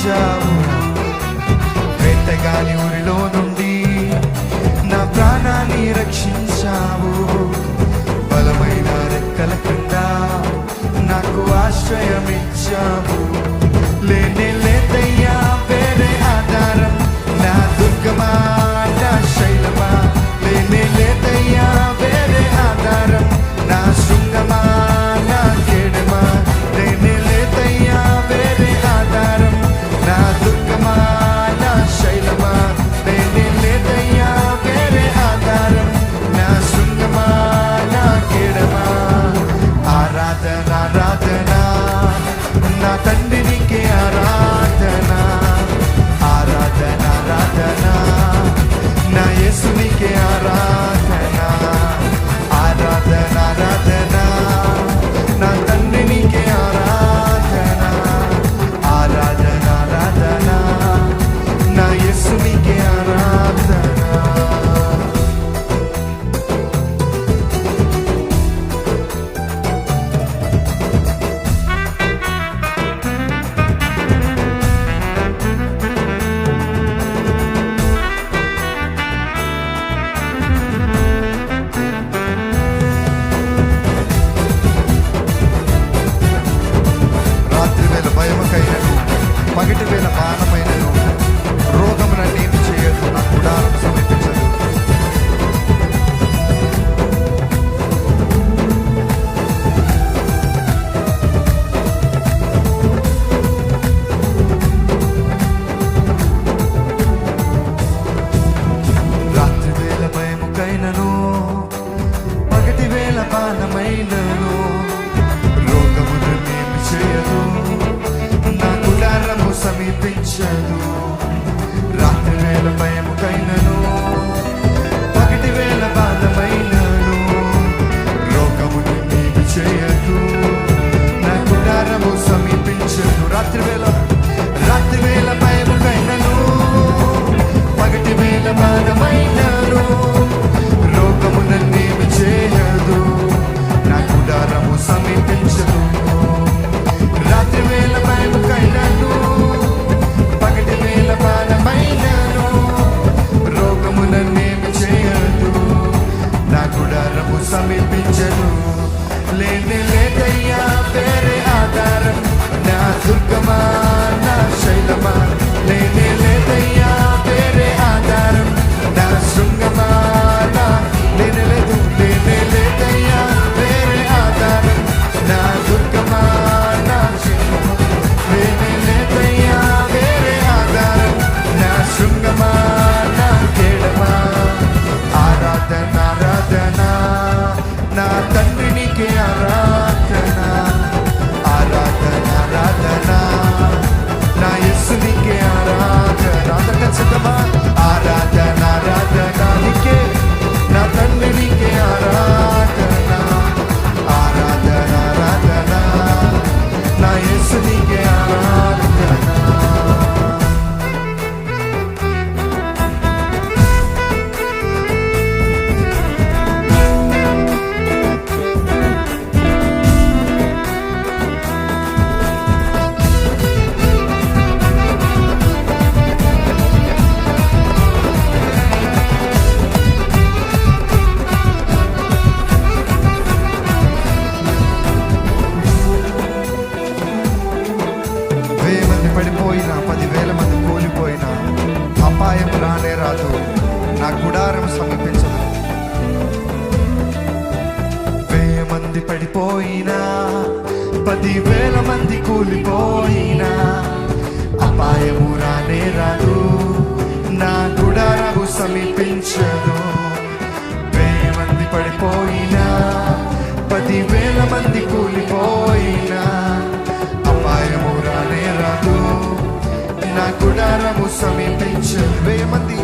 రక్షించావు వేటగాని ఊరిలో నుండి నా ప్రాణాన్ని రక్షించావు. బలమైన రెక్కల కింద నాకు ఆశ్రయమిచ్చావు. పోయినా పదివేల మంది కూలిపోయినా అపాయము రానే రాదు నా గుడారము సమీపించదు. వేల మంది పడిపోయినా పదివేల మంది కూలిపోయినా అపాయము రానే రాదు నా గుడారము సమీపించదు. వేయ మంది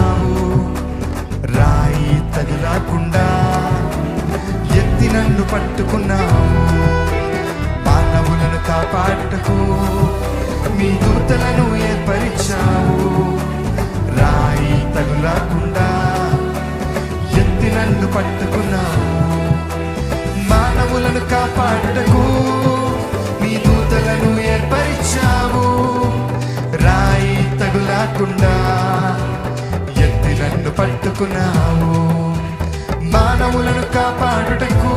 నిలబెట్టావు రాయి తగిలాకుండా ఎత్తి నన్ను పట్టుకున్నావు. మానవులను కాపాడుటకు మీ దూతలను ఏర్పరిచావు. రాయి తగులాకుండా ఎత్తి నన్ను పట్టుకున్నావు. మానవులను కాపాడుటకు మీ దూతలను ఏర్పరిచావు. రాయి తగులాకుండా నన్ను మానవులను కాపాడుటకు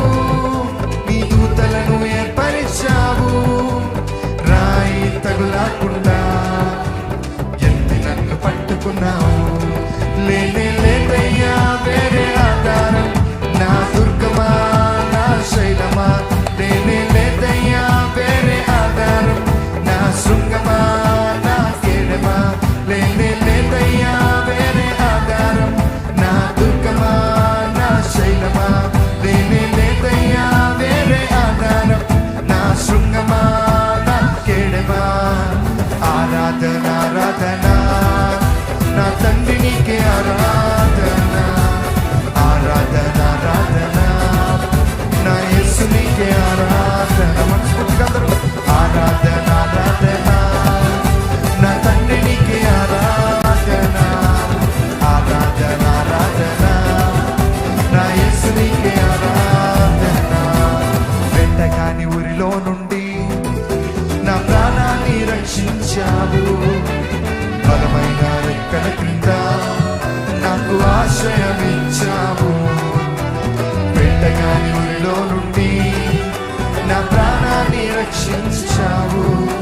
నీ దూతలను ఏర్పరిచావు. రాయి తగులాకుండా ఎత్తి నన్ను పట్టుకున్నావు? లేనే లేదయ్యా వేరే ఆధారం. నా దుర్గమా నా శైలమా? లేనే లేదయ్యా వేరే ఆధారం. నా శృంగమా నా కేడమా? లేనే లేదయ్యా శైలమా? లేనే లేదయ్యా వేరే ఆధారం నా శృంగమా నా కేడమా? ఆరాధన ఆరాధన. నా తండ్రి నీకే ఆరాధన. వెంటగాని నుండి నా ప్రాణాన్ని రక్షించావు. బలమైన రెక్కల క్రింద నాకు ఆశ్రయమిచ్చావు. వెంటగాని ఊరిలో నుండి నా ప్రాణాన్ని రక్షించావు.